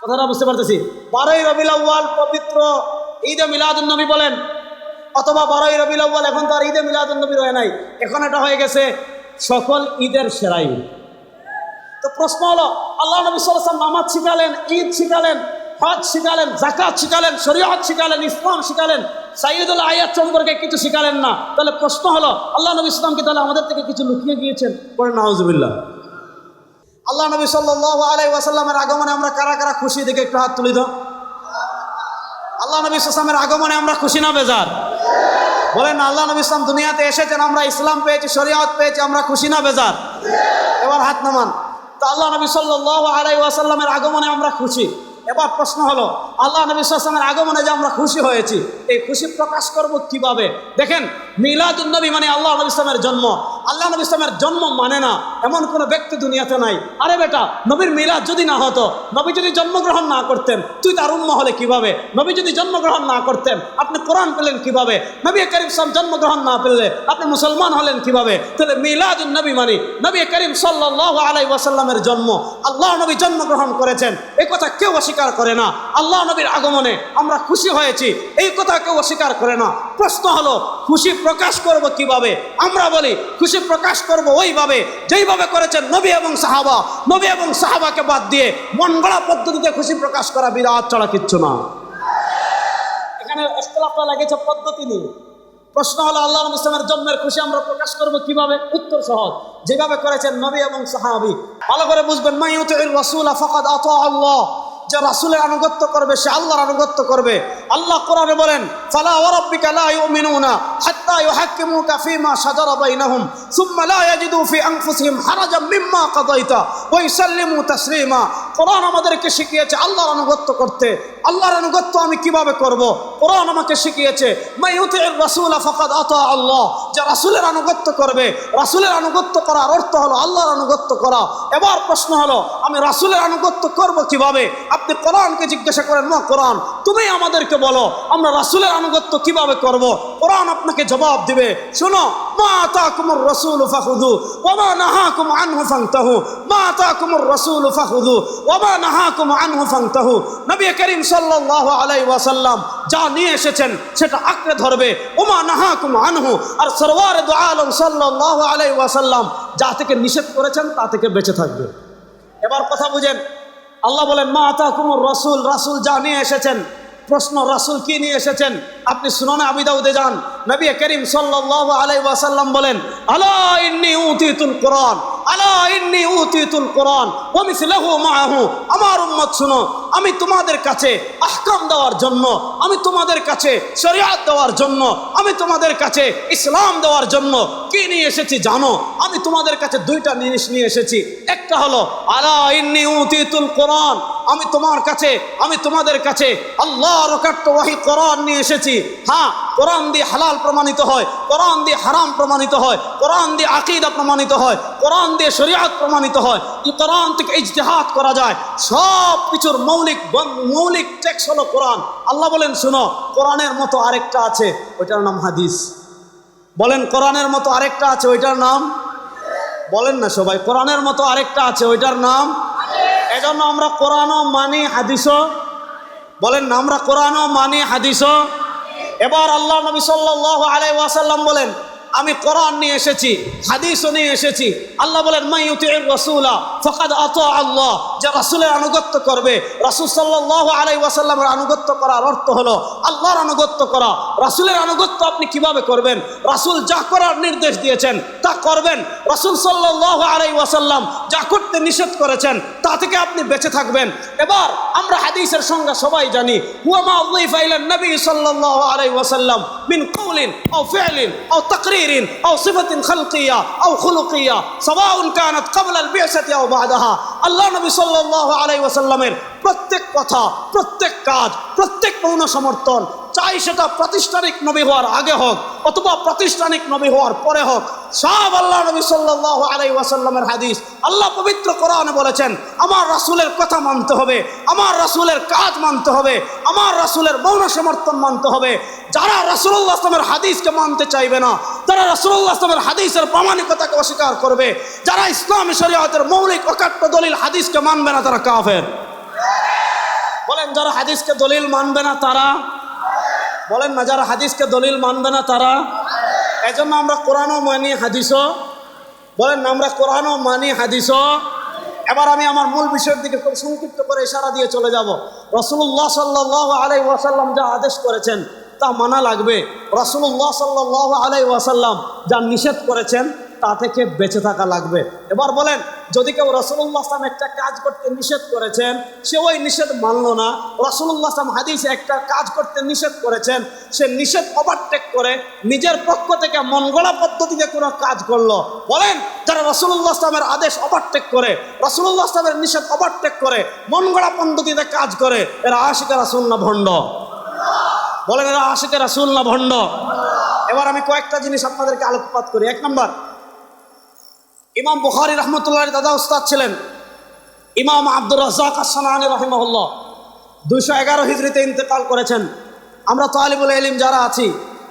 কথাটা বুঝতে পারতেছি। বারোই রবিল আউ্বাল পবিত্র ঈদে মিলাদুল নবী বলেন, অথবা বারোই রবিল আউ্বাল এখন তো আর ঈদে মিলাদুল নবী রয়ে নাই। এখন এটা হয়ে গেছে সকল ঈদের সেরাই। তো প্রশ্ন হলো, আল্লাহ নবী সাল্লাম নামাজ শিখালেন, ঈদ শিখালেন, হজ শিখালেন জাকাত শিখালেন, শরীয়ত শিখালেন, ইসলাম শিখালেন সাইয়দুল আয়াত সম্পর্কে কিছু শিখালেন না। তাহলে প্রশ্ন হলো, আল্লাহ নবী ইসলামকে তাহলে আমাদের থেকে কিছু লুকিয়ে গিয়েছেন? পরে নাউজুবিল্লাহ। আল্লাহ নবী সাল্লাল্লাহু আলাইহি ওয়াসাল্লামের আগমনে আমরা কারা কারা খুশি দেখে একটু হাত তুলি দাও। আল্লাহ নবী ইসলামের আগমনে আমরা খুশি না বেজার? বলেন আল্লাহ নবী ইসলাম দুনিয়াতে এসেছেন, আমরা ইসলাম পেয়েছি, শরীয়ত পেয়েছি, আমরা খুশি না বেজার? এবার হাত নামান। তো আল্লাহ নবী সাল্লাল্লাহু আলাইহি ওয়াসাল্লামের আগমনে আমরা খুশি। এবার প্রশ্ন হলো, আল্লাহ নবী সাল্লামের আগমনে যে আমরা খুশি হয়েছি, এই খুশি প্রকাশ করব কীভাবে? দেখেন মিলাদুন নবী মানে আল্লাহ নবী ইসলামের জন্ম। আল্লাহ নবী ইসলামের জন্ম মানে না, এমন কোনো ব্যক্তি দুনিয়াতে নাই। আরে বেটা, নবীর মিলাদ যদি না হতো, নবী যদি জন্মগ্রহণ না করতেন, তুই তার উম্ম হলে কীভাবে? নবী যদি জন্মগ্রহণ না করতেন, আপনি কোরআন পেলেন কীভাবে? নবী করিম সাল্লাম জন্মগ্রহণ না পেলে আপনি মুসলমান হলেন কীভাবে? তাহলে মিলাদুন নবী মানে নবী করিম সাল্লাল্লাহু আলাইহি ওয়াসাল্লামের জন্ম। আল্লাহ নবী জন্মগ্রহণ করেছেন, এই কথা কেউ অস্বীকার করে না। আল্লাহ নবীর আগমনে আমরা খুশি হয়েছি, এই কথা কেউ অস্বীকার করে না। প্রশ্ন হলো, খুশি প্রকাশ করব কীভাবে? আমরা বলি, খুশি প্রকাশ করব ওইভাবে, যেইভাবে করেছেন নবী এবং সাহাবা। নবী এবং সাহাবাকে বাদ দিয়ে মন গড়া পদ্ধতিতে খুশি প্রকাশ করা বিরাট চড়া কিচ্ছু না। এখানে ইখতলাফটা লাগেছে পদ্ধতি নিয়ে। প্রশ্ন হলো আল্লাহ ইসলামের জন্মের খুশি আমরা প্রকাশ করব কীভাবে? উত্তর সহজ। যেভাবে করেছেন নবী এবং সাহাবি। ভালো করে বুঝবেন মাইউতির রাসূল ফাকাদ আতা আল্লাহ যে রাসূলের আনুগত্য করবে, সে আল্লাহর আনুগত্য করবে। আল্লাহ কোরআনে বলেন, ফালা ওয়ারাব্বিকা লা ইউমিনুনা হাত্তা ইউহাক্কিমুকা ফীমা শাজারা বাইনাহুম, সুম্মা লা ইয়াজিদু ফি আনফুসিহিম হারাজাম মিম্মা কাদাইতা ওয়া ইউসাল্লিমু তাসলিমা। কোরআন আমাদেরকে শিখিয়েছে আল্লাহর আনুগত্য করতে। আল্লাহর আনুগত্য আমি কীভাবে করব? কোরআন আমাকে শিখিয়েছে মাইউতির রাসূল ফাকাদ আতা আল্লাহ। যে রাসূলের আনুগত্য করবে, রাসূলের আনুগত্য করার অর্থ হলো আল্লাহর আনুগত্য করা। এবার প্রশ্ন হলো, আমি রাসূলের আনুগত্য করব কীভাবে? আপনি কোরআনকে জিজ্ঞাসা করেন না কোরআন, তুমি আমাদেরকে বলো, আমরা রাসুলের আনুগত্য কীভাবে করব? কোরআন আপনাকে জবাব দিবে, শোনো, মা আতাকুমুর রাসূল ফাখুযু, ওয়া মা নাহাকুম আনহু ফান্তাহু মা আতাকুমুর রাসূল ফাখুযু, ওয়া মা নাহাকুম আনহু ফান্তাহু নবী করিম সাল্লাল্লাহু আলাইহি ওয়াসাল্লাম যা নিয়ে এসেছেন, সেটা আঁকড়ে ধরবে ওমা নাহাকুম আনহু। আর সরওয়ার দু আলম সাল্লাল্লাহু আলাইহি ওয়াসাল্লাম যা থেকে নিষেধ করেছেন, তা থেকে বেঁচে থাকবে। এবার কথা বুঝেন আল্লাহ বলেন, মা আতা কুমুর রসুল রাসুল যা নিয়ে এসেছেন, প্রশ্ন রাসুল কি নিয়ে এসেছেন? আপনি সুনানে আবিদাউদে যান। নবী করিম সাল্লাল্লাহু আলাইহি ওয়াসাল্লাম বলেন, আলা ইন্নী উতিতুল কোরআন আলা ইন্নী উতিতুল কোরআন ওয়া মিসলাহু মাআহু আমার উম্মত শুনো, আমি তোমাদের কাছে আহকাম দেওয়ার জন্য, আমি তোমাদের কাছে শরিয়াত দেওয়ার জন্য আমি তোমাদের কাছে ইসলাম দেওয়ার জন্য কি নিয়ে এসেছি জানো? আমি তোমাদের কাছে দুইটা জিনিস নিয়ে এসেছি। একটা হলো, আলা কোরআন। আমি তোমার কাছে, আমি তোমাদের কাছে আল্লাহ রকাট্ট ওয়াহি কোরআন নিয়ে এসেছি। হ্যাঁ কোরআন দিয়ে হালাল প্রমাণিত হয়, কোরআন দিয়ে হারাম প্রমাণিত হয়, কোরআন দিয়ে আকিদা প্রমাণিত হয়, কোরআন দিয়ে শরিয়াত প্রমাণিত হয় কোরআন থেকে ইজতেহাত করা যায়, সব কিছুর মৌলিক মৌলিক টেক্স হলো কোরআন। আল্লাহ বলেন, শুনো, কোরআনের মতো আরেকটা আছে, ওইটার নাম হাদিস। বলেন, কোরআনের মতো আরেকটা আছে, ওইটার নাম? বলেন না সবাই, কোরআনের মতো আরেকটা আছে, ওইটার নাম? এজন্য আমরা কোরআনও মানি, হাদিসও। বলেন না আমরা কোরআনও মানি, হাদিসও? এবার আল্লাহ নবী সাল্লাহ আলাই ওয়াসাল্লাম বলেন, আমি কোরআন নিয়ে এসেছি, হাদিসও নিয়ে এসেছি। আল্লাহ বলেন মাইউতি ইউতির ফকাদ আতা আল্লাহ। যে রাসূলের আনুগত্য করবে, রাসূল সাল্লাল্লাহু আলাইহি ওয়াসাল্লামের আনুগত্য করার অর্থ হলো আল্লাহর আনুগত্য করা। রাসূলের আনুগত্য আপনি কীভাবে করবেন? রাসূল যা করার নির্দেশ দিয়েছেন, তা করবেন। রাসূল সাল্লাল্লাহু আলাইহি ওয়াসাল্লাম যা করতে নিষেধ করেছেন, তা থেকে আপনি বেঁচে থাকবেন। এবার আমরা হাদিসের সংজ্ঞা সবাই জানি, হুয়া মা উযিফা ইলা নবী সাল্লাল্লাহু আলাইহি ওয়াসাল্লাম মিন কওলিন আও ফি'লিন আও তাকরীরিন আও সিফাতিন খালকিয়া আও খুলুকিয়া, সাওয়াউন কানাত ক্বাবলা আল বি'সাতি আও বা'দাহা। আল্লাহ নবী সাল্লাল্লাহু আলাই ওয়াসাল্লামের প্রত্যেক কথা প্রত্যেক কাজ প্রত্যেক পৌন সমর্থন চাই সেটা প্রাতিষ্ঠানিক নবী হওয়ার আগে হোক অথবা প্রাতিষ্ঠানিক নবী হওয়ার পরে হোক। সব আল্লাহ নবী সাল্লাল্লাহু আলাইহি ওয়াসাল্লামের হাদিস। আল্লাহ পবিত্র কোরআনে বলেছেন, আমার রাসূলের কথা মানতে হবে, আমার রাসূলের কাজ মানতে হবে, আমার রাসূলের মৌন সমর্থন মানতে হবে। যারা রাসূলুল্লাহ আসলামের হাদিসকে মানতে চাইবে না যারা রাসূলুল্লাহ আসলামের হাদিসের প্রামাণিকতাকে অস্বীকার করবে। যারা ইসলামী শরীয়তের মৌলিক অকাট্য দলিল হাদিসকে মানবে না, তারা কাফের। বলেন, যারা হাদিসকে দলিল মানবে না, তারা বলেন না, যারা হাদিসকে দলিল মানবে না তারা? এজন্য আমরা কোরআনও মানি হাদিসও। বলেন না, আমরা কোরআনও মানি হাদিসও। এবার আমি আমার মূল বিষয়ের দিকে খুব সংক্ষিপ্ত করে ইশারা দিয়ে চলে যাব। রসুল্লাহ সাল্লাহ আলাই ওয়াসাল্লাম যা আদেশ করেছেন, তা মানা লাগবে। রসুল্লাহ সাল্লাহ আলাই ওয়াসাল্লাম যা নিষেধ করেছেন তা থেকে বেঁচে থাকা লাগবে। এবার বলেন, যদি কেউ রসুল্লাহ আসলাম একটা কাজ করতে নিষেধ করেছেন, সে ওই নিষেধ মানল না। রসুল্লাহ আসলাম হাদিসে একটা কাজ করতে নিষেধ করেছেন, সে নিষেধ ওভারটেক করে নিজের পক্ষ থেকে মনগড়া পদ্ধতিতে কোনো কাজ করল। বলেন, যারা রসুল্লাহ আসলামের আদেশ ওভারটেক করে রসুল্লাহ আসলামের নিষেধ ওভারটেক করে, মনগড়া পদ্ধতিতে কাজ করে, এরা আশিকা রাসুল না ভণ্ড? বলেন, এরা আশিকা রাসুল না ভণ্ড? এবার আমি কয়েকটা জিনিস আপনাদেরকে আলোকপাত করি। এক নম্বর ইমাম বুখারি রহমতুল্লাহ দাদা উস্তাদ ছিলেন। ইমাম আব্দুর রাজাক আসসালানি রহিমহল্লা দুইশো এগারো হিজড়িতে ইন্তেকাল করেছেন। আমরা তালিবুল ইলিম যারা আছি,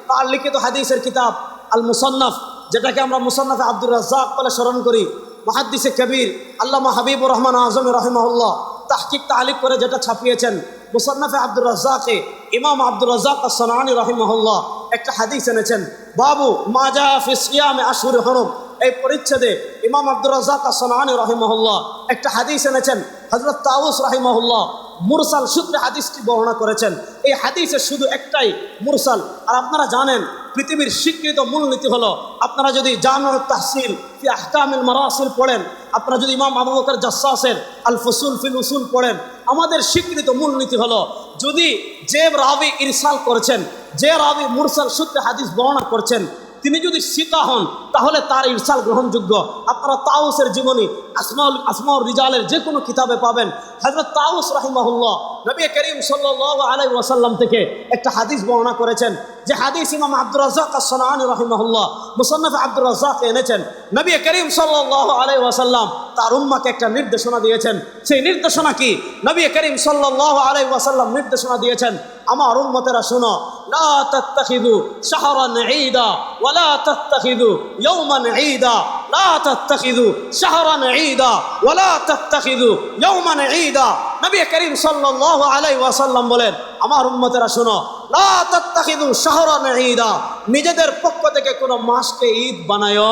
তার লিখিত হাদিসের কিতাব আল মুসন্নফ যেটাকে আমরা মুসন্নফে আব্দুর রাজাক বলে স্মরণ করি, মহাদ্দিসে কবির, আল্লামা হাবিবুর রহমান আজম রহিমহল্লা তাহকিক তালিক করে যেটা ছাপিয়েছেন, মুসন্নফে আব্দুর রাজ্জাকে ইমাম আব্দুর রাজ্জাক আসসালানি রহিমহল্লা একটা হাদিস এনেছেন, বাবু মাজা ফিসিয়ামে আশুর হরম এই পরিচ্ছেদে ইমাম আব্দুর রাজাক আসলানি রহিমহল্লা একটা হাদিস এনেছেন হজরত তাউস রাহিমহল্লা মুরসাল সূত্রে হাদিসটি বর্ণনা করেছেন। এই হাদিসে শুধু একটাই মুরসাল। আর আপনারা জানেন, পৃথিবীর স্বীকৃত মূলনীতি হলো, আপনারা যদি জানুর তাহসিল ফি আহকামিল মারাসিল পড়েন, আপনারা যদি ইমাম আবু বকর জাসাসের আল ফসুল ফিল উসুল পড়েন, আমাদের স্বীকৃত মূলনীতি হলো, যদি যে রাবি ইরসাল করেছেন, যে রাবি মুরসাল সূত্রে হাদিস বর্ণনা করছেন তিনি যদি সিকা হন, তাহলে তার ইরসাল গ্রহণযোগ্য। আপনারা তাউসের জীবনী, আসমাউল আসমাউল রিজালের যে কোনো কিতাবে পাবেন। হজরত তাউস রাহিমাহুল্লাহ, নবী করিম সাল্লাহ আলাই ওয়াসাল্লাম থেকে একটা হাদিস বর্ণনা করেছেন, যে হাদিস ইমাম আব্দুর রাজাক আসলানি রহিমাহুল্লাহ, মুসন্নফ আব্দুর রাজাক এনেছেন। নবী করিম সাল্লাহ আলাই ওয়াসাল্লাম তার উম্মাকে একটা নির্দেশনা দিয়েছেন। সেই নির্দেশনা কি? নবী করিম সাল্লাহ আলাই ওয়াসাল্লাম নির্দেশনা দিয়েছেন, আমার উম্মতেরা শোনো لا تتخذوا شهرا عيدا ولا تتخذوا يوما عيدا لا تتخذوا شهرا عيدا ولا تتخذوا يوما عيدا নবী করিম সাল্লাল্লাহু আলাইহি ওয়াসাল্লাম বলেন আমার উম্মতেরা শোনো লা তাত্তাখিযু শাহরান ঈদা নিজেদের পক্ষ থেকে কোনো মাসকে ঈদ বানায়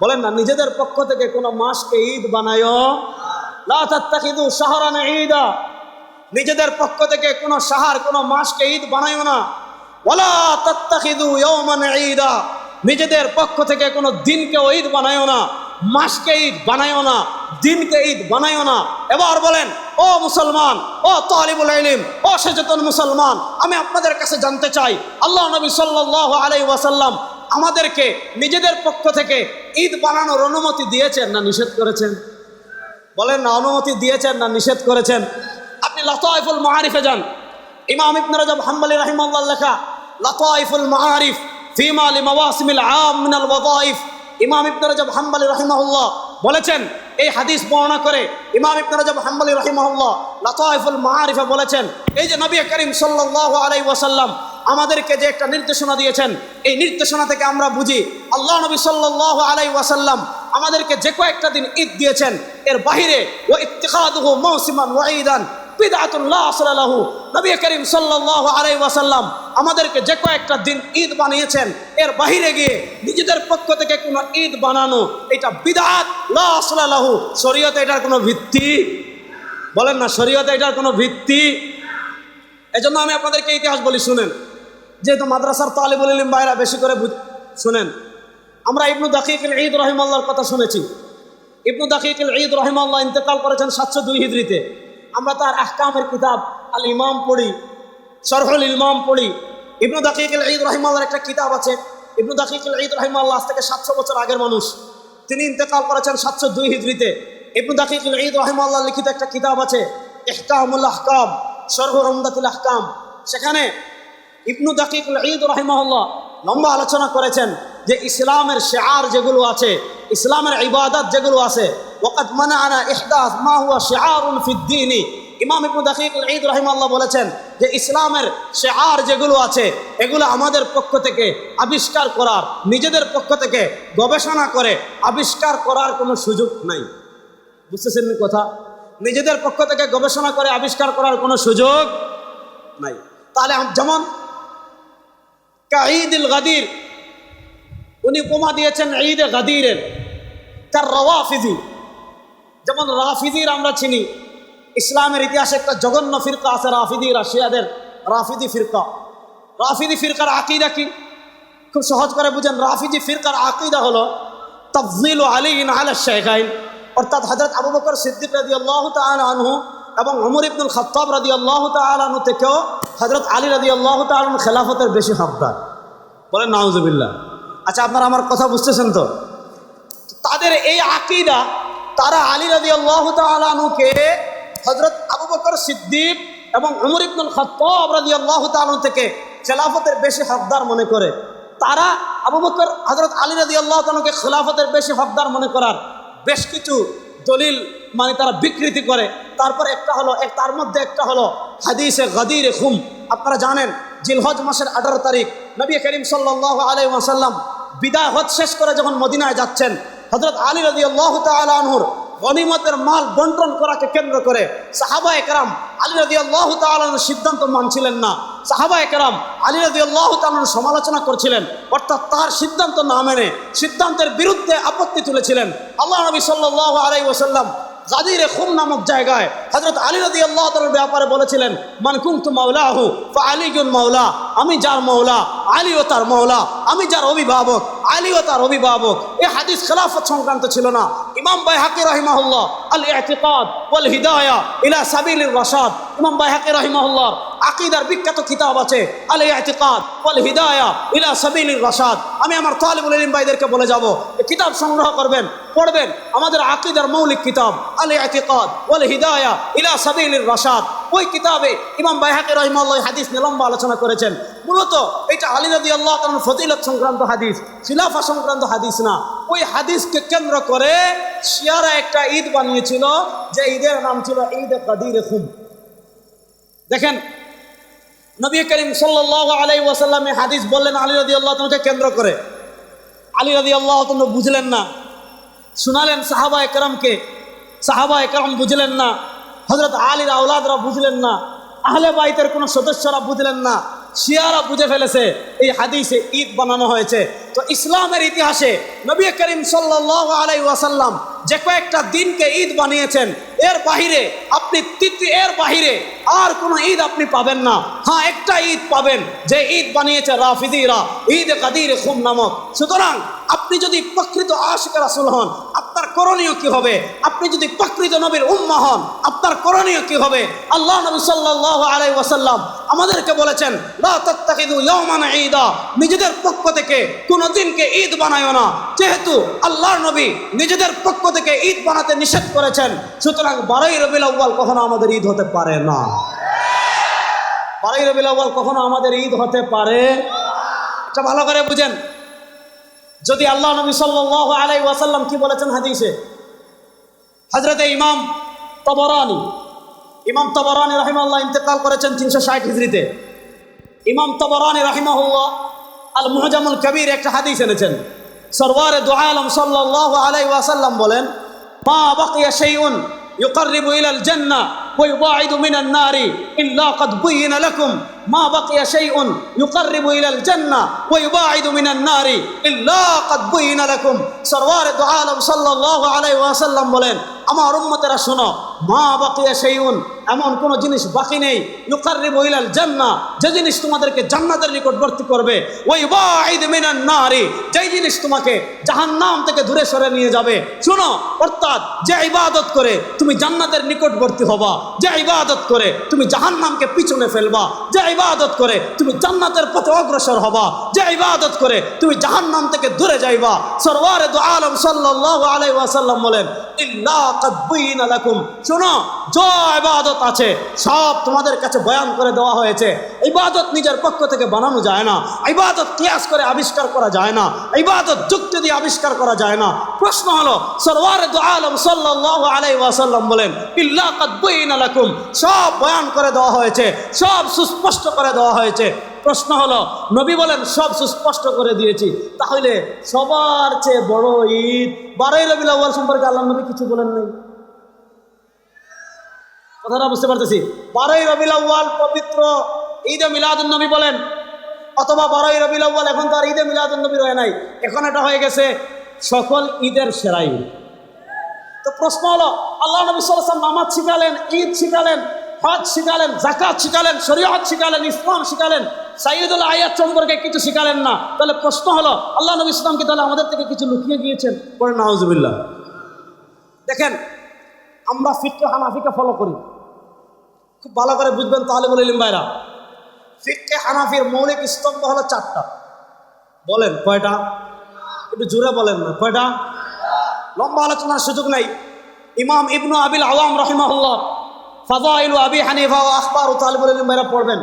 বলেন না নিজেদের পক্ষ থেকে কোনো মাসকে ঈদ বানায় লা তাত্তাখিযু শাহরান ঈদা নিজেদের পক্ষ থেকে কোনো সাহার, কোনো মাসকে ঈদ বানাইও না। নিজেদের পক্ষ থেকে কোনো দিনকে ঈদ বানায়ও না, মাসকে ঈদ বানায়ও না, দিনকে ঈদ বানায়ও না। এবার বলেন, ও মুসলমান, ও তালিবুল ইলিম, ও সচেতন মুসলমান, আমি আপনাদের কাছে জানতে চাই, আল্লাহ নবী সাল্লাহ আলাই ওয়াসাল্লাম আমাদেরকে নিজেদের পক্ষ থেকে ঈদ বানানোর অনুমতি দিয়েছেন না নিষেধ করেছেন? বলেন না, অনুমতি দিয়েছেন না নিষেধ করেছেন? আপনি লতাইফুল মাহারিফে যান। ইমাম ইবনে রাজব হাম্বলি রাহিমাল্লাহ লেখা লতাইফুল মাহারিফ ফিমা লি মাওয়াসিমিল আম মিনাল ওয়াদাইফ ইমাম ইবনে রাজব হাম্বলি রাহিমাহুল্লাহ বলেছেন, এই হাদিস বর্ণনা করে ইমাম ইবনে রাজব হাম্বলি রাহিমাহুল্লাহ লতাইফুল মাহারিফে বলেছেন, এই যে নবী করিম সাল্লাল্লাহু আলাইহি ওয়াসাল্লাম আমাদেরকে যে একটা নির্দেশনা দিয়েছেন, এই নির্দেশনা থেকে আমরা বুঝি আল্লাহ নবী সাল্লাল্লাহু আলাইহি ওয়াসাল্লাম আমাদেরকে যে কয়েকটা দিন ঈদ দিয়েছেন, এর বাহিরে ও ইত্তিখাদুহু মৌসিমান ওয়াঈদান বিদআতুল্লাহ আসলাহু নবী করিম সাল্লাল্লাহু আলাইহি ওয়াসাল্লাম আমাদেরকে যে কয়েকটা দিন ঈদ বানিয়েছেন, এর বাহিরে গিয়ে নিজেদের পক্ষ থেকে কোনো ঈদ বানানো, এটা বিদআত লা আসলাহু শরীয়তে এটার কোনো ভিত্তি? বলেন না, শরীয়তে এটার কোনো ভিত্তি? এজন্য আমি আপনাদেরকে ইতিহাস বলি, শুনেন। যেহেতু মাদ্রাসার তালিবুল ইলিম ভাইরা বেশি করে শুনেন। আমরা ইবনু দাকিকুল ঈদ রহিমাল্লাহর কথা শুনেছি। ইবনু দাকিকুল ঈদ রহিমাল্লাহ ইন্তেকাল করেছেন সাতশো দুই হিজড়িতে। আমরা তার আহকামের কিতাব, আল ইমাম পড়ি সরহুল ইমাম পড়ি। ইবনু দাকিকুল ঈদ রহিমাল্লাহর একটা কিতাব আছে। ইবনু দাকিকুল ঈদ রহিমাল্লাহ আজ থেকে সাতশো বছর আগের মানুষ। তিনি ইন্তেকাল করেছেন সাতশো দুই হিজড়িতে। ইবনু দাকিকুল ঈদ রহিমাল্লাহ লিখিত একটা কিতাব আছে, ইহকামুল আহকাম সরহু রমদাতুল আহকাম। সেখানে ইবনু দাকিকুল ঈদ রহিমাহুল্লাহ লম্বা আলোচনা করেছেন যে ইসলামের শেয়ার যেগুলো আছে, ইসলামের ইবাদত যেগুলো আছে ওকাত মানে আনা ইহদাস, মা হুয়া শেয়ারুল ফিদ্দিনী ইমাম ইবনু দাকিকুল ঈদ রহিমাল্লাহ বলেছেন যে ইসলামের শেয়ার যেগুলো আছে, এগুলো আমাদের পক্ষ থেকে আবিষ্কার করার, নিজেদের পক্ষ থেকে গবেষণা করে আবিষ্কার করার কোনো সুযোগ নাই। বুঝতেছেন কথা? নিজেদের পক্ষ থেকে গবেষণা করে আবিষ্কার করার কোনো সুযোগ নাই। তাহলে যেমন ঈদুল গাদির, উনি উপমা দিয়েছেন ঈদ গাদিরের। তার রওয়াফিজি যেমন রাফিদির আমরা চিনি, ইসলামের ইতিহাসে একটা জঘন্য ফিরকা আছে রাফিদি রাশিয়াদের রাফিদি ফিরকা। রাফিদি ফিরকার আকিদা কি? খুব সহজ করে বুঝেন রাফিজি ফিরকার আকিদা হলো তফজিল আলী আলা শেখাইন অর্থাৎ হজরত আবু বকর সিদ্দিক রাজি আল্লাহ আনহু এবং অমর ইবনুল খত্তাব রাজি আল্লাহ আনহু থেকেও হজরত আলী রাজি আল্লাহ তালন খেলাফতের বেশি হকদার বলেন, নাউজুবিল্লাহ। আচ্ছা আপনারা আমার কথা বুঝতেছেন তো? তাদের এই আকিদা তারা আলী রাজি আল্লাহ তালুকে হজরত আবু বকর সিদ্দিক এবং উমর ইবনুল খত্তাব রাজি আল্লাহ তালু থেকে খেলাফতের বেশি হকদার মনে করে। তারা আবু বকর হজরত আলী রাজি আল্লাহ তালুকে খেলাফতের বেশি হকদার মনে করার বেশ কিছু দলিল মানে তারা বিকৃতি করে। তারপর একটা হলো, এক তার মধ্যে একটা হলো হাদিসে গদির খুম। আপনারা জানেন, জিলহজ মাসের আঠারো তারিখ নবী করিম সাল্লাহ আলাই ওয়াসাল্লাম বিদায় হজ শেষ করে যখন মদিনায় যাচ্ছেন হজরত আলী রাজি আল্লাহ তালহুর গনিমতের মাল বন্টন করাকে কেন্দ্র করে সাহাবা একরাম আলী রাজি আল্লাহ তালনের সিদ্ধান্ত মানছিলেন না। সাহাবা একরাম আলী রাজি আল্লাহ তালন সমালোচনা করছিলেন, অর্থাৎ তার সিদ্ধান্ত না মেনে সিদ্ধান্তের বিরুদ্ধে আপত্তি তুলেছিলেন। আল্লাহ নবী সাল্লাহ আলাই ওসাল্লাম গাদিরে খুম নামক জায়গায় হজরত আলী রদি আল্লাহ তালার ব্যাপারে বলেছিলেন মানকুম তু মাওলাহু ফা আলীগুন মাওলা, আমি যার মাওলা, আলী ও তার মাওলা, আমি যার অভিভাবক, আলী ও তার অভিভাবক, এ হাদিস খেলাফত সংক্রান্ত ছিল না। ইমাম বাই হাকি রহিমাহুল্লাহ আল ইতিকাদ ওয়াল হিদায়া ইলা সাবিল রসাদ ইমাম বাই হাকি রহিমাহুল্লাহ আকিদার বিখ্যাত কিতাব আছে আল ইতিকাদ ওয়াল হিদায়া ইলা সাবিলির রাশাদ। আমি আমার তালিবুল ইলম ভাইদেরকে বলে যাব কিতাব সংগ্রহ করবেন, পড়বেন, আমাদের আকিদার মৌলিক কিতাব আল ইতিকাদ ওয়াল হিদায়া ইলা সাবিলির রাশাদ। ওই কিতাবে ইমাম বাইহাকি রহিমাল্লাহ হাদিস নিয়ে লম্বা আলোচনা করেছেন। মূলত এটা আলী রাদি আল্লাহ তালন ফজিলত সংক্রান্ত হাদিস, খিলাফা সংক্রান্ত হাদিস না। ওই হাদিসকে কেন্দ্র করে শিয়ারা একটা ঈদ বানিয়েছিল, যে ঈদের নাম ছিল ঈদ কাদির খুম দেখেন নবী করিম সাল্লাহ আলাই ওয়াসাল্লামে হাদিস বললেন আলী রাজি আল্লাহ তোমাকে কেন্দ্র করে। আলী রাজি আল্লাহ তোমরা বুঝলেন না। শুনালেন সাহাবা একরামকে সাহাবা একরাম বুঝলেন না। হজরত আলীর আউলাদরা বুঝলেন না। আহলে বাইতের কোনো সদস্যরা বুঝলেন না। শিয়ারা বুঝে ফেলেছে, এই হাদিসে ঈদ বানানো হয়েছে। তো ইসলামের ইতিহাসে নবী করিম সাল্লাহ আলাই ওয়াসাল্লাম যে কয়েকটা দিনকে ঈদ বানিয়েছেন, এর বাহিরে আপনি তৃতীয়, এর বাহিরে আর কোনো ঈদ আপনি পাবেন না। হ্যাঁ একটা ঈদ পাবেন, যে ঈদ বানিয়েছে রাফিদিরা ঈদ কাদির খুম নামক। সুতরাং আপনি যদি প্রকৃত আশিক রাসুল হন, আপনার করণীয় কি হবে? আপনি যদি প্রকৃত নবীর উম্মা হন, আপনার করণীয় কি হবে? আল্লাহ নবী সাল্লাহ আলাই ওয়াসাল্লাম আমাদেরকে বলেছেন ঈদা। নিজেদের পক্ষ থেকে কোনো দিনকে ঈদ বানায় না। যেহেতু আল্লাহর নবী নিজেদের পক্ষ থেকে ঈদ বানাতে নিষেধ করেছেন, সুতরাং বারোই রবিল আউ্বাল কখনো আমাদের ঈদ হতে পারে না। বারোই রবিল আউ্বাল কখনো আমাদের ঈদ হতে পারে? এটা ভালো করে বুঝেন। যদি আল্লাহ নবী সাল্লাহ আলাই ওয়াসাল্লাম কি বলেছেন হাদিসে? হজরতে ইমাম তবরানি ইমাম তবরানি রাহিমাল্লাহ ইন্তেকাল করেছেন তিনশো ষাট হিজড়িতে। ইমাম তবরানি রাহিমাহুল্লাহ আল মুহজামুল কবির একটা হাদিস এনেছেন। সরওয়ারে দোয়ালম সাল্লাহ আলাই ওয়াসাল্লাম বলেন, মা বাকিয়া সেইউন ইউকারিবু ইলাল জান্নাহ। ويباعد من النار إلا قد بين لكم ما بقي شيء يقرب إلى الجنة ويباعد من النار إلا قد بين لكم سروار دعالم صلى الله عليه وسلم বলেন আমার উম্মতেরা শোনো, মা বাকিয়া সেইউন এমন কোন জিনিস বাকি নেই। ইউকাররিবু ইলাল জান্নাহ, যে জিনিস তোমাদেরকে জান্নাতের নিকটবর্তী করবে, ওই বাইদ মিনান নারি, যেই জিনিস তোমাকে জাহান্নাম থেকে দূরে সরে নিয়ে যাবে। শোনো, অর্থাৎ যে ইবাদত করে তুমি জান্নাতের নিকটবর্তী হবা, যে ইবাদত করে তুমি জাহান্নামকে পিছনে ফেলবা, যে ইবাদত করে তুমি জান্নাতের পথে অগ্রসর হবা, যে ইবাদত করে তুমি জাহান্নাম থেকে দূরে যাইবা। সরওয়ারে দু আলম সাল্লাল্লাহু আলাইহি ওয়াসাল্লাম বলেন, ইল্লা কাদ বুইনা লাকুম শোনো, যা আছে, সব তোমাদের কাছে বয়ান করে দেওয়া হয়েছে। ইবাদত নিজের পক্ষ থেকে বানানো যায় না। ইবাদত কিয়াস করে আবিষ্কার করা যায় না। ইবাদত যুক্তি দিয়ে আবিষ্কার করা যায় না। প্রশ্ন হলো সরওয়ারে আলম সাল্লাল্লাহু আলাইহি ওয়াসাল্লাম বলেন, ইল্লা কাদ বুইনা লাকুম। সব বয়ান করে দেওয়া হয়েছে, সব সুস্পষ্ট করে দেওয়া হয়েছে। প্রশ্ন হলো, নবী বলেন, সব সুস্পষ্ট করে দিয়েছি। তাহলে সবার চেয়ে বড় ঈদ, বারোই আউ্বাল সম্পর্কে আল্লাহ নবী কিছু বলেন নাই? কথাটা বুঝতে পারতেছি। বারোই রবিল আউ্বাল পবিত্র ঈদে মিলাদুল নবী বলেন, অথবা বারোই আউ্বাল এখন তো আর ঈদে মিলাদুল নবী রয়ে নাই। এখন এটা হয়ে গেছে সকল ঈদের সেরা ঈদ। তো প্রশ্ন হলো আল্লাহ নবী সাল্লাম নামাজ শিখালেন, ঈদ শিখালেন, হজ শিখালেন জাকাত শিখালেন, শরীয়ত শিখালেন, ইসলাম শিখালেন সাইয়দুল আয়াত সম্পর্কে কিছু শিখালেন না। তাহলে প্রশ্ন হলো আল্লাহ নবী ইসলামকে তাহলে আমাদের থেকে কিছু লুকিয়ে গিয়েছেন? পরে নাউজুবিল্লাহ। দেখেন আমরা ফিটকে হানাফিকে ফলো করি। খুব ভালো করে বুঝবেন তাহলে বলে ভাইরা। ফিটকে হানাফির মৌলিক স্তম্ভ হলো চারটা। বলেন কয়টা? একটু জোরে বলেন না কয়টা? লম্বা আলোচনার সুযোগ নাই। ইমাম ইবনু আবিল আওয়াম রহিমাহুল্লাহ ফাজাইলু আবি হানিফা ও আখবার ও তালিবুল ইলম ভাইরা পড়বেন।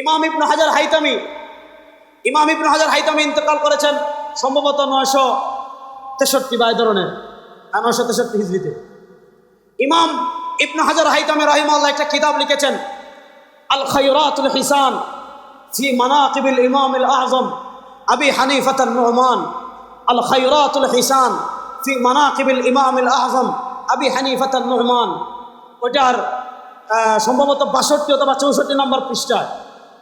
ইমাম ইবনু হাজার হাইতামি ইমাম ইবনু হাজার হাইতামি ইন্তকাল করেছেন সম্ভবত নয়শো তেষট্টি বা এই ধরনের নয়শো তেষট্টি হিজড়িতে। ইমাম ইবনু হাজার হাইতামি রহিমাল্লাহ একটা কিতাব লিখেছেন আল খৈরাতুল হিসান ফি মানাকিবিল ইমামিল আজম আবি হানিফাত নুমান আল খৈরাতুল হিসান ফি মানাকিবিল ইমামিল আজম আবি হানিফাত নুমান। ওইটার আহ, সম্ভবত বাষট্টি অথবা চৌষট্টি নম্বর পৃষ্ঠায়।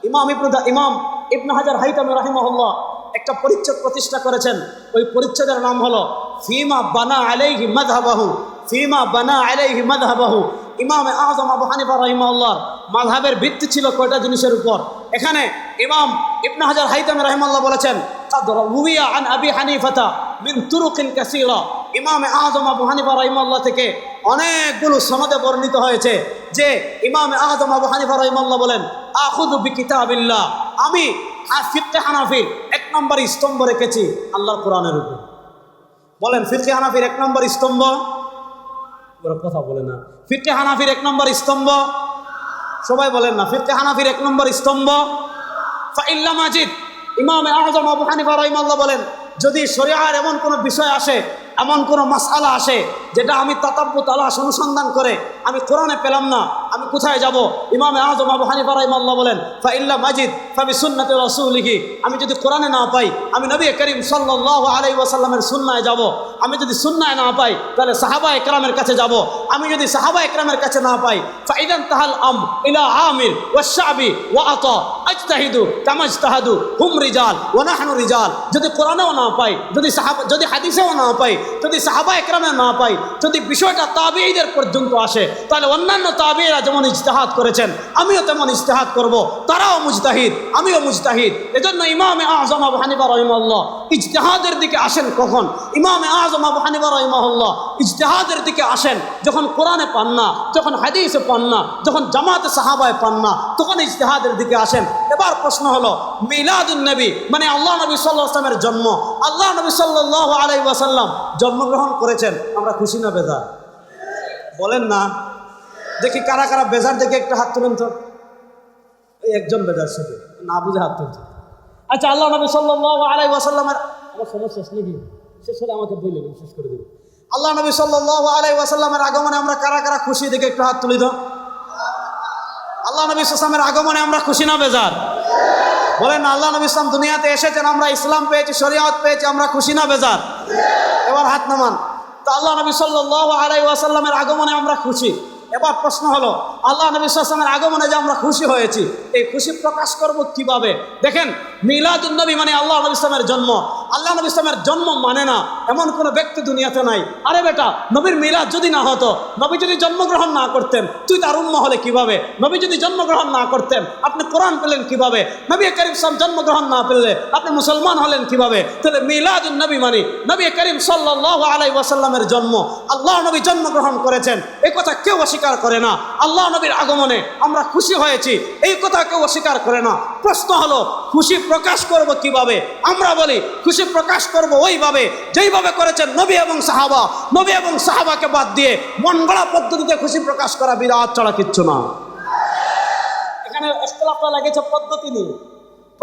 ইমাম ইবনুদা ইমাম ইবন হাজার হাইতাম রাহিমহল্লা একটা পরিচ্ছেদ প্রতিষ্ঠা করেছেন। ওই পরিচ্ছেদের নাম হলো, ফিমা বানা আলাইহি মাদহাবাহু ফিমা বানা আলাইহি মাদহাবাহু ইমাম আহম আবু হানিফা রহিমাল্লাহ মাধাবের ভিত্তি ছিল কয়টা জিনিসের উপর। এখানে ইমাম ইবন হাজার হাইতাম রহিমাল্লাহ বলেছেন আন আবি হানিফাতা মিন তুরুকিন কাসিরা। ইমাম আহম আবু হানিফা রহিমাল্লাহ থেকে অনেকগুলো সনদে বর্ণিত হয়েছে যে ইমাম আহম আবু হানিফা রহিমাল্লাহ বলেন আমি হানাফির এক নম্বর স্তম্ভ রেখেছি আল্লাহর কোরআনের উপর। বলেন ফিরকে হানাফির এক নম্বর স্তম্ভ? ওরা কথা বলে না। ফিরকে হানাফির এক নম্বর স্তম্ভ? সবাই বলেন না ফিরকে হানাফির এক নম্বর স্তম্ভ? ফাইল্লা মাজিদ, ইমাম আজম আবু হানিফা রহিমাল্লাহ বলেন, যদি শরিয়ার এমন কোনো বিষয় আসে, এমন কোনো মাসালা আসে যেটা আমি তাতাব্বু তালাশ অনুসন্ধান করে আমি কোরআনে পেলাম না, আমি কোথায় যাব? ইমামে আজম আবু হানিফা রহিমাল্লাহ বলেন, ফাইল্লা মাজিদ ফাবি সুন্নতে রসুলিহি, আমি যদি কোরআনে না পাই, আমি নবী করিম সাল্লাহ আলাই ওয়াসাল্লামের সুন্নায় যাব। আমি যদি সুন্নায় না পাই, তাহলে সাহাবা একরামের কাছে যাব। আমি যদি সাহাবা একরামের কাছে না পাই, ফাইদান তাহাল আম ইলা আমির ওয়াশাবি ওয়া আতা, আজতাহিদু কামাজতাহাদু হুম রিজাল নাহনু রিজাল। যদি কোরআনেও না পাই, যদি সাহাবা, যদি হাদিসেও না পাই, যদি সাহাবা একরামে না পাই যদি বিষয়টা তাবিঈদের পর্যন্ত আসে, তাহলে অন্যান্য তাবিরা যেমন ইজতেহাদ করেছেন, আমিও তেমন ইজতেহাদ করব। তারাও মুজতাহিদ, আমিও মুজতাহিদ। এজন্য ইমামে আজম আবু হানিফা রহিমাল্লাহ ইজতেহাদের দিকে আসেন কখন? ইমামে আজম আবু হানিফা রহিমাল্লাহ ইজতেহাদের দিকে আসেন যখন কোরআনে পান না, যখন হাদিসে পান না, যখন জামাতে সাহাবায় পান না, তখন ইজতেহাদের দিকে আসেন। এবার প্রশ্ন হলো, মিলাদুন নবী মানে আল্লাহ নবী সাল্লাহ আসলামের জন্ম, আল্লাহ নবী সাল্লাহ আলাই ওয়াসাল্লাম জন্মগ্রহণ করেছেন, আমরা খুশি না বেজার? বলেন না। দেখি কারা কারা বেজার, দেখে একটা হাত তুলেন তো। একজন বেজার শুধু, না বুঝে হাত তুলছে। আচ্ছা আল্লাহ নবী সাল্লাহ আলাই ওয়াসাল্লামের আমার সময় শেষ নাকি? শেষ হলে আমাকে বললেন শেষ করে দেবেন আল্লাহ নবী সাল্লাহ আলাই ওয়াসাল্লামের আগমনে আমরা কারা কারা খুশি, দেখে একটু হাত তুলি তো। আল্লাহ নবী ইসলামের আগমনে আমরা খুশি না বেজার? বলেন আল্লাহ নবী ইসলাম দুনিয়াতে এসেছেন, আমরা ইসলাম পেয়েছি, শরিয়ত পেয়েছি, আমরা খুশি না বেজার? এবার হাত নামান। তো আল্লাহ নবী সাল্লাহ আলাই ওয়াসাল্লামের আগমনে আমরা খুশি। এবার প্রশ্ন হলো আল্লাহ নবী সাল্লামের আগমনে যে আমরা খুশি হয়েছি, এই খুশি প্রকাশ করব কীভাবে? দেখেন মিলাদুল নবী মানে আল্লাহ নবী ইসলামের জন্ম। আল্লাহ নবী ইসলামের জন্ম মানে না, এমন কোনো ব্যক্তি দুনিয়াতে নাই। আরে বেটা, নবীর মিলাদ যদি না হতো, নবী যদি জন্মগ্রহণ না করতেন, তুই তার উম্ম হলে কীভাবে? নবী যদি জন্মগ্রহণ না করতেন, আপনি কোরআন পেলেন কীভাবে? নবী করিম সাল জন্মগ্রহণ না পেলে, আপনি মুসলমান হলেন কীভাবে? তাহলে মিলাদুল নবী মানে নবী করিম সাল্লাহ আলাই ওয়াসাল্লামের জন্ম। আল্লাহ নবী জন্মগ্রহণ করেছেন এই কথা কেউ অস্বীকার করে না। আল্লাহ নবীর আগমনে আমরা খুশি হয়েছি। এই কথা কেউ অস্বীকার করে না। প্রশ্ন হলো, খুশি প্রকাশ করব কীভাবে? আমরা বলি, খুশি প্রকাশ করব ওইভাবে, যেইভাবে করেছেন নবী এবং সাহাবা। নবী এবং সাহাবাকে বাদ দিয়ে মন গড়া পদ্ধতিতে খুশি প্রকাশ করা বিরাট ছাড়া কিচ্ছু না। এখানে লাগেছে পদ্ধতি নিয়ে।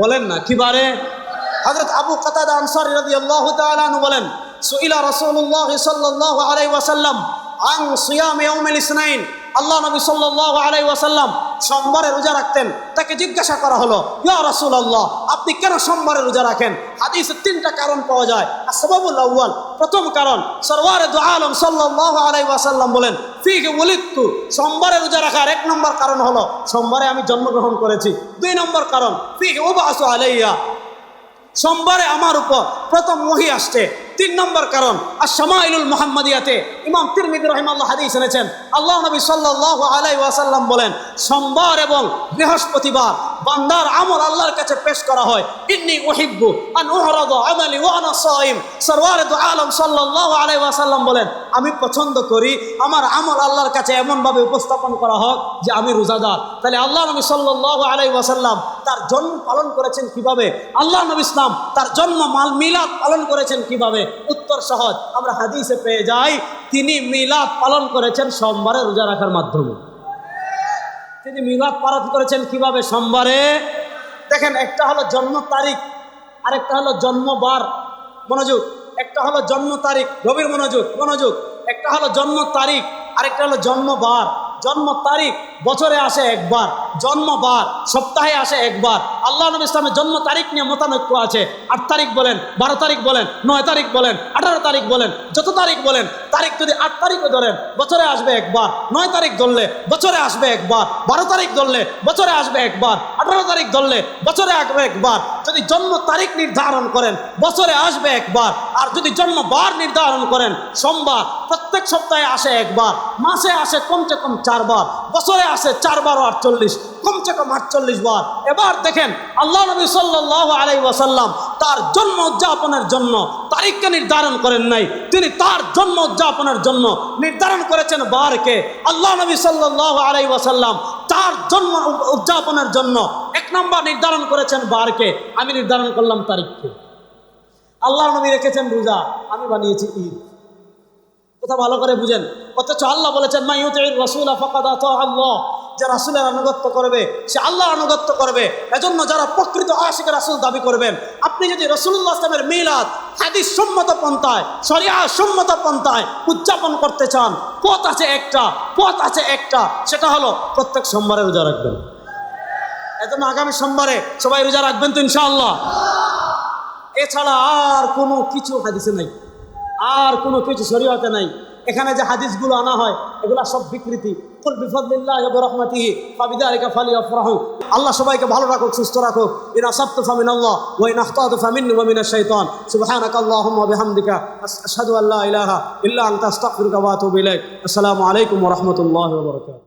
বলেন না, কি বারে? হযরত আবু কাতাদা আনসারী রাদিয়াল্লাহু আল্লাহ তালু বলেন, সুইলা রসুল্লাহ সাল্লাহ আলাই ওয়াসাল্লাম আং সুয়াম ইসনাইন। আল্লাহ নবী সাল্লাল্লাহু আলাই ওয়াসাল্লাম সোমবারে রোজা রাখতেন। তাকে জিজ্ঞাসা করা হলো, ইয়া রাসূলুল্লাহ, আপনি কেন সোমবারে রোজা রাখেন? হাদিসে তিনটা কারণ পাওয়া যায়। আসবাবুল আউয়াল, প্রথম কারণ, সরওয়ারে দু আলম সাল্লাল্লাহু আলাইহি ওয়াসাল্লাম বলেন, ফিহি ওয়ালিদতু সোমবারে রোজা রাখার এক নম্বর কারণ হলো, সোমবারে আমি জন্মগ্রহণ করেছি। দুই নম্বর কারণ, ফিহি উবাসু আলাইয়া সোমবারে আমার উপর প্রথম মহি আসছে। তিন নম্বর কারণ আর শামাইলুল মোহাম্মদিয়াতে ইমাম তিরমিদ রহিমাল্লাহ হাদিস এনেছেন। আল্লাহ নবী সাল্লাহ আলাই ওয়াসাল্লাম বলেন, সোমবার এবং বৃহস্পতিবার বান্দার আমল আল্লাহর কাছে পেশ করা হয়। ইন্নি উহিব্বু আন উহরাদু আমালি ওয়া আনা সাইম। সরওয়ারে আলম সাল্লাল্লাহু ওয়াসাল্লাম বলেন, আমি পছন্দ করি আমার আমল আল্লাহর কাছে এমনভাবে উপস্থাপন করা হোক যে আমি রোজাদার। তাহলে আল্লাহ নবী সাল্লাল্লাহু আলাইহি ওয়াসাল্লাম তার জন্ম পালন করেছেন কীভাবে? আল্লাহ নবী ইসলাম তার জন্ম মাল মিলাদ পালন করেছেন কীভাবে? উত্তর সহজ, আমরা হাদিসে পেয়ে যাই, তিনি মিলাদ পালন করেছেন সোমবারে রোজা রাখার মাধ্যমে। তিনি মিলাদ পালন করেছেন কীভাবে সোমবারে? দেখেন, একটা হলো জন্ম তারিখ, আরেকটা হলো জন্মবার মনোযোগ। একটা হলো জন্ম তারিখ, গভীর মনোযোগ মনোযোগ। একটা হলো জন্ম তারিখ, আরেকটা হলো জন্মবার জন্ম তারিখ বছরে আসে একবার জন্মবার সপ্তাহে আসে একবার। আল্লাহ নবী ইসলামের জন্ম তারিখ নিয়ে মতানৈক্য আছে। আট তারিখ বলেন, বারো তারিখ বলেন, নয় তারিখ বলেন, আঠারো তারিখ বলেন, যত তারিখ বলেন, তারিখ যদি আট তারিখে ধরেন, বছরে আসবে একবার, নয় তারিখ ধরলে, বছরে আসবে একবার, বারো তারিখ ধরলে, বছরে আসবে একবার, আঠারো তারিখ ধরলে, বছরে আসবে একবার। যদি জন্ম তারিখ নির্ধারণ করেন, বছরে আসবে একবার, আর যদি জন্মবার নির্ধারণ করেন, সোমবার, প্রত্যেক সপ্তাহে আসে একবার, মাসে আসে কমসে কম চারবার, বছরে আসে চারবার আটচল্লিশ কমসে কম আটচল্লিশ বার। এবার দেখেন, আল্লাহ নবী সাল্লাহ আলাই ওয়াসাল্লাম তার জন্ম উদযাপনের জন্য তারিখকে নির্ধারণ করেন নাই। তিনি তার জন্ম উদযাপনের জন্য নির্ধারণ করেছেন বারকে আল্লাহ নবী সাল্লাহ আলাই ওয়াসাল্লাম তার জন্ম উদযাপনের জন্য এক নম্বর নির্ধারণ করেছেন বারকে আমি নির্ধারণ করলাম তারিখকে। আল্লাহ নবী রেখেছেন রোজা, আমি বানিয়েছি ঈদ। কথা ভালো করে বুঝেন। অথচ আল্লাহ বলেছেন মাইউতির রসুল ফকাদ আল্লাহ যে রাসুলের আনুগত্য করবে, সে আল্লাহ আনুগত্য করবে। এজন্য যারা প্রকৃত আশিক রাসুল দাবি করবেন, আপনি যদি রসুল্লাহ আসলামের মিলাদ হাদিস সম্মত পন্থায় সরিয়া সম্মত পন্থায় উদযাপন করতে চান, পথ আছে একটা, পথ আছে একটা, সেটা হলো প্রত্যেক সোমবারে রোজা রাখবেন। এজন্য আগামী সোমবারে সবাই রোজা রাখবেন তো ইনশাআল্লাহ? এছাড়া আর কোনো কিছু হাদিসে নাই। আর কোনো কিছু শরীয়তে নাই। এখানে যে হাদিসগুলো আনা হয়, এগুলা সব বিকৃতি। আল্লাহ সবাইকে ভালো রাখুক, সুস্থ রাখুক। ইন আসাবতু ফামিন আল্লাহ ওয়া ইন আখতাতু ফামিন্নি ওয়া মিনাশ শাইতান। সুবহানাকা আল্লাহুম্মা বিহামদিকা আশহাদু আল্লা ইলাহা ইল্লা আনতা, আস্তাগফিরুকা ওয়া আতুবু ইলাইক। আসসালামু আলাইকুম ওয়া রাহমাতুল্লাহি ওয়া বারাকাতুহু।